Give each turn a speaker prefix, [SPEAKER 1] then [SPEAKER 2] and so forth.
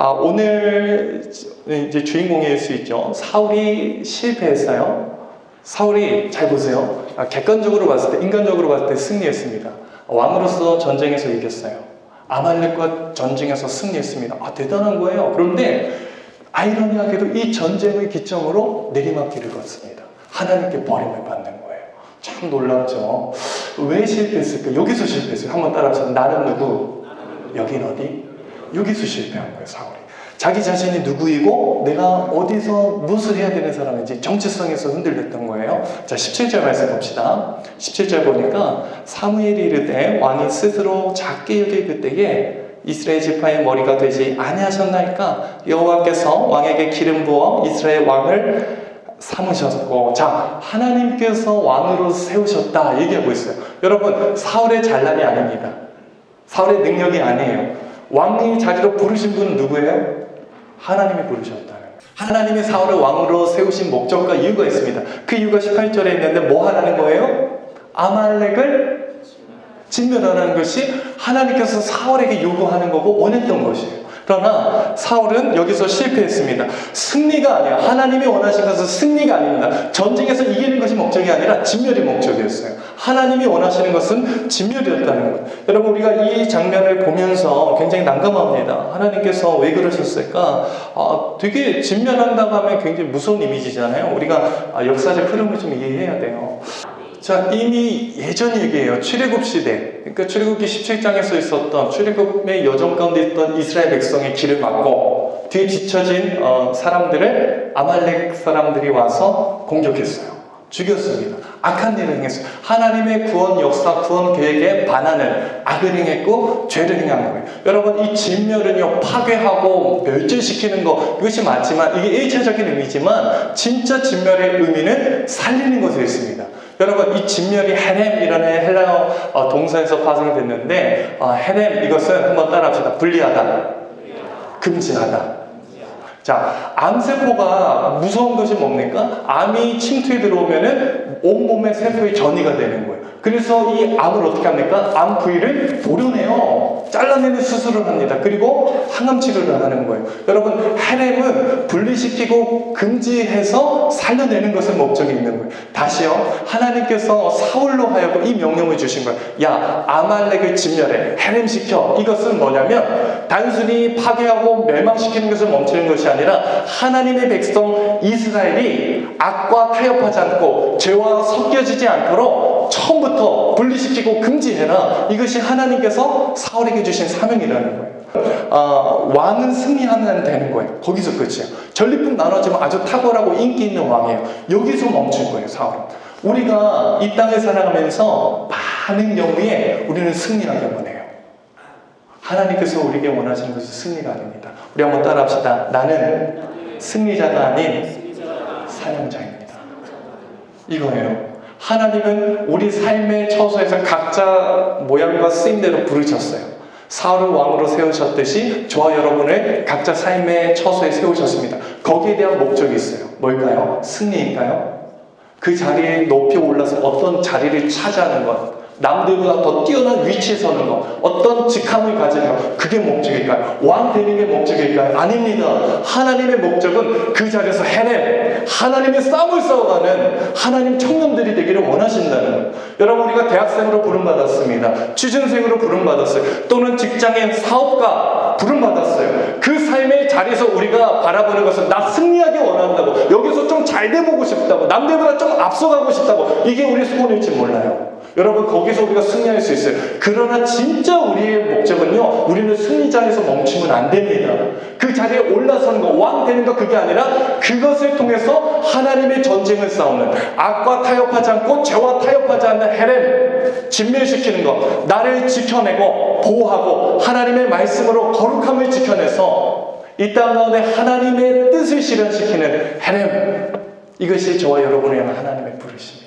[SPEAKER 1] 아, 오늘 이제 주인공일 수 있죠. 사울이 실패했어요. 사울이 잘 보세요. 아, 객관적으로 봤을 때, 인간적으로 봤을 때 승리했습니다. 왕으로서 전쟁에서 이겼어요. 아말렉과 전쟁에서 승리했습니다. 아, 대단한 거예요. 그런데 아이러니하게도 이 전쟁의 기점으로 내리막길을 걷습니다. 하나님께 버림을 받는 거예요. 참 놀랍죠. 왜 실패했을까? 여기서 실패했어요. 한번 따라하세요. 나는 누구? 여긴 어디? 여기서 실패한 거예요, 사울이. 자기 자신이 누구이고 내가 어디서 무엇을 해야 되는 사람인지 정체성에서 흔들렸던 거예요. 자, 17절 말씀 봅시다. 17절 보니까 사무엘이 이르되 왕이 스스로 작게 여길 그때에 이스라엘 지파의 머리가 되지 아니하셨나이까 여호와께서 왕에게 기름 부어 이스라엘 왕을 삼으셨고 자 하나님께서 왕으로 세우셨다 얘기하고 있어요. 여러분 사울의 잘난이 아닙니다. 사울의 능력이 아니에요. 왕의 자리로 부르신 분은 누구예요? 하나님이 부르셨다는. 하나님이 사울을 왕으로 세우신 목적과 이유가 있습니다. 그 이유가 18절에 있는데 뭐 하라는 거예요? 아말렉을 진멸하라는 것이 하나님께서 사울에게 요구하는 거고 원했던 것이에요. 그러나 사울은 여기서 실패했습니다. 승리가 아니야. 하나님이 원하신 것은 승리가 아닙니다. 전쟁에서 이기는 것이 목적이 아니라 진멸이 목적이었어요. 하나님이 원하시는 것은 진멸이었다는 것. 여러분 우리가 이 장면을 보면서 굉장히 난감합니다. 하나님께서 왜 그러셨을까? 아, 되게 진멸한다고 하면 굉장히 무서운 이미지잖아요. 우리가 아, 역사적 흐름을 좀 이해해야 돼요. 자, 이미 예전 얘기예요. 출애굽 시대. 그러니까 출애굽기 17장에서 있었던 출애굽의 여정 가운데 있던 이스라엘 백성의 길을 막고 뒤에 뒤처진 어, 사람들을 아말렉 사람들이 와서 공격했어요. 죽였습니다. 악한 일을 행했어요. 하나님의 구원 역사, 구원 계획에 반하는 악을 행했고 죄를 행한 거예요. 여러분 이 진멸은요 파괴하고 멸절시키는 거 이것이 맞지만 이게 일차적인 의미지만 진짜 진멸의 의미는 살리는 것에 있습니다. 여러분 이 진멸이 헤렘이라는 헬라어 어, 동사에서 파생됐는데 어, 헤렘 이것은 한번 따라합시다. 분리하다, 금지하다. 자, 암세포가 무서운 것이 뭡니까? 암이 침투에 들어오면은 온몸의 세포의 전이가 되는 거예요. 그래서 이 암을 어떻게 합니까? 암 부위를 도려내요. 잘라내는 수술을 합니다. 그리고 항암 치료를 하는 거예요. 여러분, 헬렘은 분리시키고 금지해서 살려내는 것은 목적이 있는 거예요. 다시요. 하나님께서 사울로 하여금 이 명령을 주신 거예요. 야, 아말렉을 진멸해. 헬렘시켜. 이것은 뭐냐면 단순히 파괴하고 멸망시키는 것을 멈추는 것이 아니라 하나님의 백성 이스라엘이 악과 타협하지 않고 죄와 섞여지지 않도록 처음부터 분리시키고 금지해라. 이것이 하나님께서 사울에게 주신 사명이라는 거예요. 아, 왕은 승리하면 되는 거예요. 거기서 끝이에요. 전리품 나눠지면 아주 탁월하고 인기 있는 왕이에요. 여기서 멈출 거예요, 사울은. 우리가 이 땅을 살아가면서 많은 경우에 우리는 승리하기만 해요. 하나님께서 우리에게 원하시는 것은 승리가 아닙니다. 우리 한번 따라 합시다. 나는 승리자가 아닌 사명자입니다. 이거예요. 하나님은 우리 삶의 처소에서 각자 모양과 쓰임대로 부르셨어요. 사울을 왕으로 세우셨듯이 저와 여러분을 각자 삶의 처소에 세우셨습니다. 거기에 대한 목적이 있어요. 뭘까요? 승리일까요? 그 자리에 높이 올라서 어떤 자리를 차지하는 것, 남들보다 더 뛰어난 위치에 서는 것, 어떤 직함을 가지는 것, 그게 목적일까요? 왕 되는 게 목적일까요? 아닙니다. 하나님의 목적은 그 자리에서 해냄, 하나님의 싸움을 싸워가는 하나님 청년들이 되기를 원하신다는 거예요. 여러분, 우리가 대학생으로 부름받았습니다. 취준생으로 부름받았어요. 또는 직장의 사업가 부름받았어요. 그 삶의 자리에서 우리가 바라보는 것은 나 승리하기 원한다고, 여기서 좀 잘 돼보고 싶다고, 남들보다 좀 앞서가고 싶다고, 이게 우리 소원일지 몰라요. 여러분 거기서 우리가 승리할 수 있어요. 그러나 진짜 우리의 목적은요. 우리는 승리자에서 멈추면 안 됩니다. 그 자리에 올라서는 거, 왕 되는 거 그게 아니라 그것을 통해서 하나님의 전쟁을 싸우는 악과 타협하지 않고 죄와 타협하지 않는 헤렘 진멸시키는 것, 나를 지켜내고 보호하고 하나님의 말씀으로 거룩함을 지켜내서 이 땅 가운데 하나님의 뜻을 실현시키는 헤렘 이것이 저와 여러분을 향한 하나님의 부르심.